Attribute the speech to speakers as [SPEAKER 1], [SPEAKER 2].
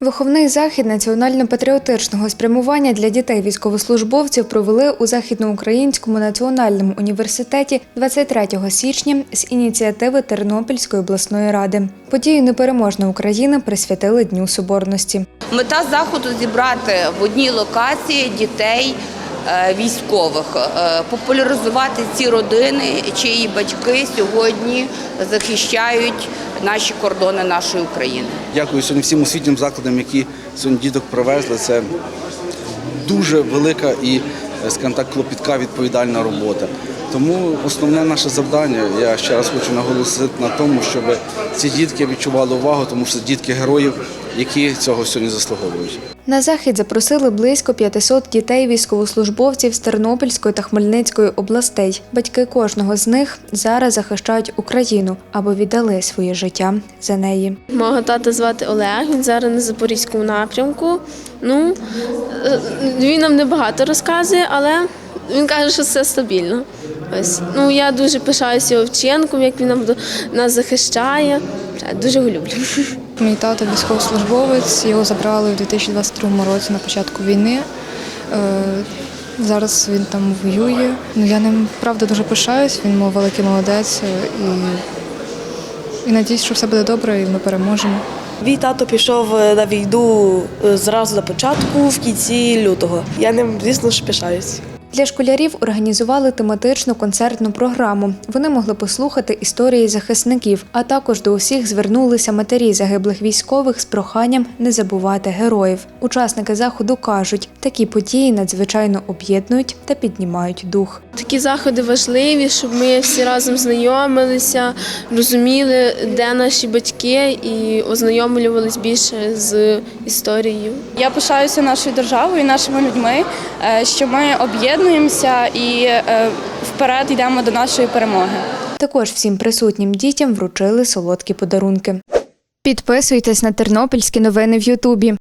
[SPEAKER 1] Виховний захід національно-патріотичного спрямування для дітей військовослужбовців провели у Західноукраїнському національному університеті 23 січня з ініціативи Тернопільської обласної ради. Подію Непереможна Україна присвятили Дню Соборності.
[SPEAKER 2] Мета заходу зібрати в одній локації дітей військових, е, популяризувати ці родини, чиї батьки сьогодні захищають наші кордони нашої України.
[SPEAKER 3] Дякую сьогодні всім освітнім закладам, які сьогодні діток привезли. Це дуже велика і, е, скажімо так, клопітка відповідальна робота. Тому основне наше завдання, я ще раз хочу наголосити на тому, щоб ці дітки відчували увагу, тому що це дітки героїв, які цього сьогодні заслуговують.
[SPEAKER 1] На захід запросили близько 500 дітей військовослужбовців з Тернопільської та Хмельницької областей. Батьки кожного з них зараз захищають Україну або віддали своє життя за неї.
[SPEAKER 4] Мого тата звати Олег, він зараз на Запорізькому напрямку. Ну, е, він нам небагато розказує, але він каже, що все стабільно. Ось. Ну, я дуже пишаюся його вчинком, як він нас захищає. Дуже його люблю.
[SPEAKER 5] Мій тато військовослужбовець, його забрали у 2022 році на початку війни. Е, Зараз він там воює. Ну, я ним правда дуже пишаюсь, він мов великий молодець е, і, і надіюсь, що все буде добре і ми переможемо.
[SPEAKER 6] Мій тато пішов е, на війну зразу на початку, в кінці лютого. Я ним, звісно ж, пишаюсь.
[SPEAKER 1] Для школярів організували тематичну концертну програму. Вони могли послухати історії захисників, а також до усіх звернулися матері загиблих військових з проханням не забувати героїв. Учасники заходу кажуть, такі події надзвичайно об'єднують та піднімають дух.
[SPEAKER 4] Такі заходи важливі, щоб ми всі разом знайомилися, розуміли, де наші батьки, і ознайомлювалися більше з історією.
[SPEAKER 7] Я пишаюся нашою державою, і нашими людьми, е, що ми об'єднуємося і е, вперед йдемо до нашої перемоги.
[SPEAKER 1] Також всім присутнім дітям вручили солодкі подарунки. Підписуйтесь на тернопільські новини в Ютубі.